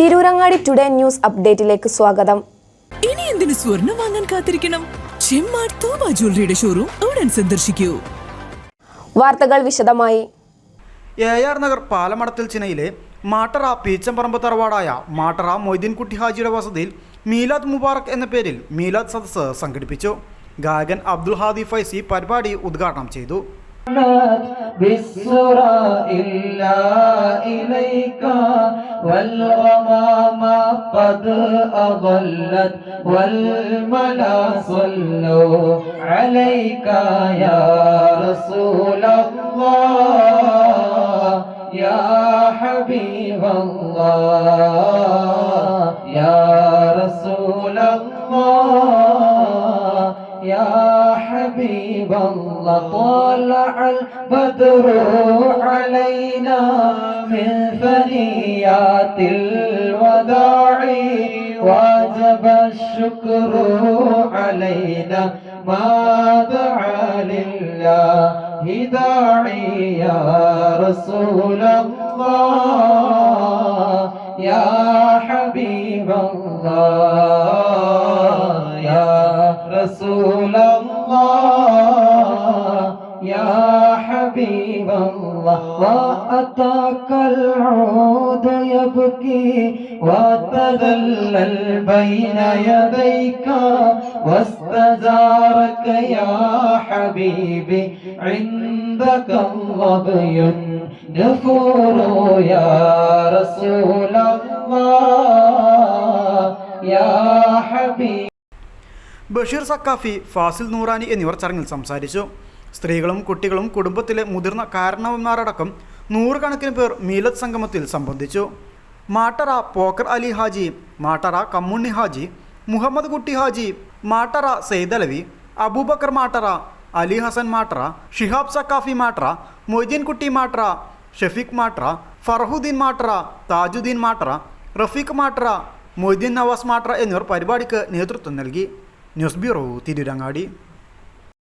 Tirurangadi today news അപ്ഡേറ്റിലേക്ക് സ്വാഗതം. ഇനി എന്തിനു സ്വർണം വാങ്ങാൻ കാത്തിരിക്കണം? ചെമ്മാട് തോമ ജ്വല്ലറിയുടെ ഷോറൂം ഉടൻ സന്ദർശിക്കൂ. വാർത്തകൾ വിശദമായി. എ ആർ നഗർ പാലമടത്തിൽ ചിനയിലെ മാട്ടറ പീച്ചമ്പറമ്പ് തറവാടായ മാട്ടറ മൊയ്തീൻകുട്ടി ഹാജിയുടെ വസതിയിൽ മീലാദ് മുബാറക് എന്ന പേരിൽ മീലാദ് സദസ്സ് സംഘടിപ്പിച്ചു. ഗായകൻ അബ്ദുൽ ഹാദി ഫൈസി പരിപാടി ഉദ്ഘാടനം ചെയ്തു. بالسرى إلا إليك والغمام قد أضلت والملا صلوا عليك يا رسول الله يا حبيب الله. حبيب الله طلع البدر علينا من ثنيات الوداع. واجب الشكر علينا ما دعا لله داعي يا رسول الله. يا حبيب الله يا حبيب الله وأتاك العود يبكي وتذلل بين يديك واستجارك يا حبيبي عندك الظبي نفور يا رسول الله يا حبيبي ബഷീർ സക്കാഫി ഫാസിൽ നൂറാനി എന്നിവർ ചടങ്ങിൽ സംസാരിച്ചു സ്ത്രീകളും കുട്ടികളും കുടുംബത്തിലെ മുതിർന്ന കാരണവന്മാരടക്കം നൂറുകണക്കിന് പേർ മീലത് സംഗമത്തിൽ സംബന്ധിച്ചു. മാട്ടറ പോക്കർ അലി ഹാജി മാട്ടറ കമ്മുണ്ണി ഹാജി മുഹമ്മദ് കുട്ടി ഹാജി മാട്ടറ സെയ്ദലവി അബൂബക്കർ മാട്ടറ അലി ഹസൻ മാട്ടറ ഷിഹാബ് സക്കാഫി മാട്ടറ മൊയ്തീൻ കുട്ടി മാട്ടറ ഷഫീഖ് മാട്ടറ ഫർഹുദ്ദീൻ മാട്ടറ താജുദ്ദീൻ മാട്ടറ റഫീഖ് മാട്ടറ മൊയ്തീൻ നവാസ് മാട്ടറ എന്നിവർ പരിപാടിക്ക് നേതൃത്വം നൽകി. News bureau Tirurangadi.